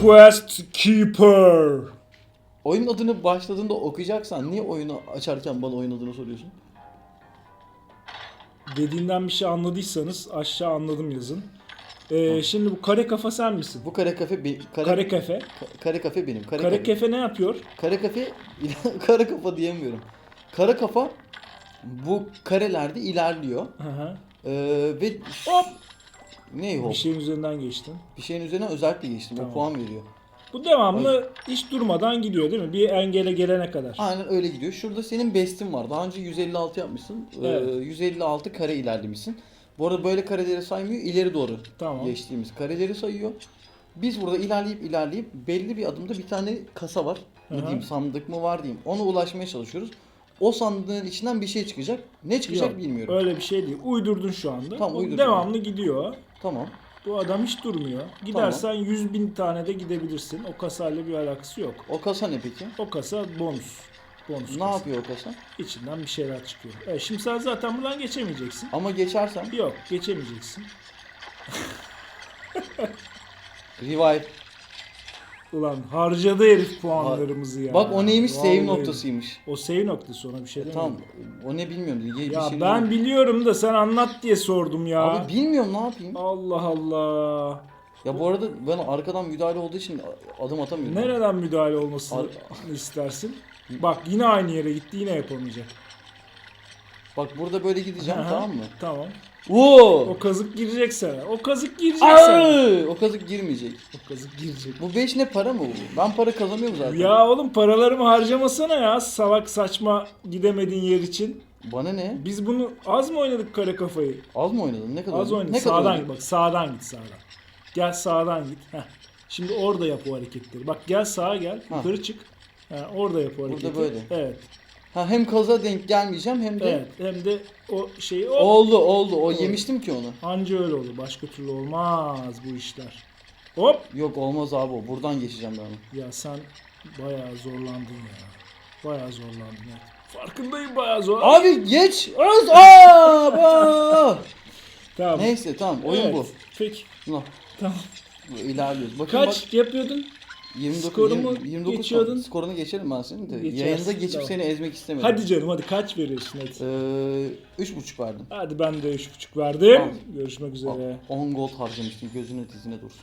Quest Keeper. Oyunun adını başladığında okuyacaksan niye oyunu açarken bana oyun adını soruyorsun? Dediğinden bir şey anladıysanız aşağı anladım yazın. Ee, şimdi bu kare kafa sen misin? Bu kare kafe be- kare, Kare kafe. Ka- kare kafe benim. Kare, Kare kafe. kafe ne yapıyor? Kare kafe kare kafa diyemiyorum. Kare kafa bu karelerde ilerliyor. Hı hı. Ee, ve hop ne hop? Bir şeyin üzerinden geçtin. Bir şeyin üzerine özellikle geçtim. Tamam. O puan veriyor. Bu devamlı hiç durmadan gidiyor değil mi? Bir engele gelene kadar. Aynen öyle gidiyor. Şurada senin bestin var. Daha önce 156 yapmışsın. Ee, Evet. 156 kare ilerlemişsin. Bu arada böyle kareleri saymıyor. ileri doğru Tamam. geçtiğimiz kareleri sayıyor. Biz burada ilerleyip ilerleyip belli bir adımda bir tane kasa var. Ne Aha. diyeyim sandık mı var diyeyim. Ona ulaşmaya çalışıyoruz. O sandığın içinden bir şey çıkacak. Ne çıkacak Yok, bilmiyorum. Öyle bir şey değil. Uydurdun şu anda. Tamam, uydurdum. devamlı gidiyor. Tamam. Bu adam hiç durmuyor. Gidersen 100 bin tane de gidebilirsin. O kasayla bir alakası yok. O kasa ne peki? O kasa bonus. Bonus Ne kasa. yapıyor o kasa? İçinden bir şeyler çıkıyor. Evet, şimdi sen zaten buradan geçemeyeceksin. Ama geçersem Yok geçemeyeceksin. revive. Ulan harcadı herif puanlarımızı ya. Bak o neymiş? Save Vallahi. noktasıymış. O save noktası ona bir şey demiyorum. Tamam. O ne bilmiyorum. Bir Ya şey ben bilmiyorum. biliyorum da sen anlat diye sordum ya. Abi bilmiyorum ne yapayım. Allah Allah. Ya bu arada ben arkadan müdahale olduğu için adım atamıyorum. Nereden müdahale olmasını Ar- istersin? Bak yine aynı yere gitti yine yapamayacak. Bak burada böyle gideceğim Aha, tamam mı? Tamam. Oo! O kazık girecek sana. O kazık girecek sana. Aa! O kazık girmeyecek. O kazık girecek. Bu 5 ne para mı bu? Ben para kazanıyorum zaten. Ya oğlum paralarımı harcamasana ya salak saçma gidemediğin yer için. Bana ne? Biz bunu az mı oynadık kare kafayı? Az mı oynadın? Ne kadar Az oynadık. Ne kadar Sağdan oynadın? git bak sağdan git sağdan. Gel sağdan git. Heh. Şimdi orada yap o hareketleri. Bak gel sağa gel. Yukarı çık. Ha, orada yap o hareketi. böyle. Evet. Ha hem kaza denk gelmeyeceğim hem de Evet. Hem de o şeyi o. oldu oldu. O yemiştim ki onu. Anca öyle olur. Başka türlü olmaz bu işler. Hop. Yok olmaz abi o. Buradan geçeceğim ben onu. Ya sen bayağı zorlandın ya. Bayağı zorlandın ya. Farkındayım bayağı zor. Abi geç. Az. Aa! Tamam. Neyse tamam oyun Evet, bu. Peki. No. Tamam. İlerliyoruz. Bakın Kaç bak yapıyordun? 29 skorumu 20 29 geçiyordun? kaldı. Skorunu geçerim ben senin de. Geçersin, Yayında geçip tamam. seni ezmek istemedim. Hadi canım hadi kaç veriyorsun hadi. Ee, 3.5 verdim. Hadi ben de 3.5 verdim. Tamam. Görüşmek üzere. 10 gold harcamıştım gözünün dizine dursun.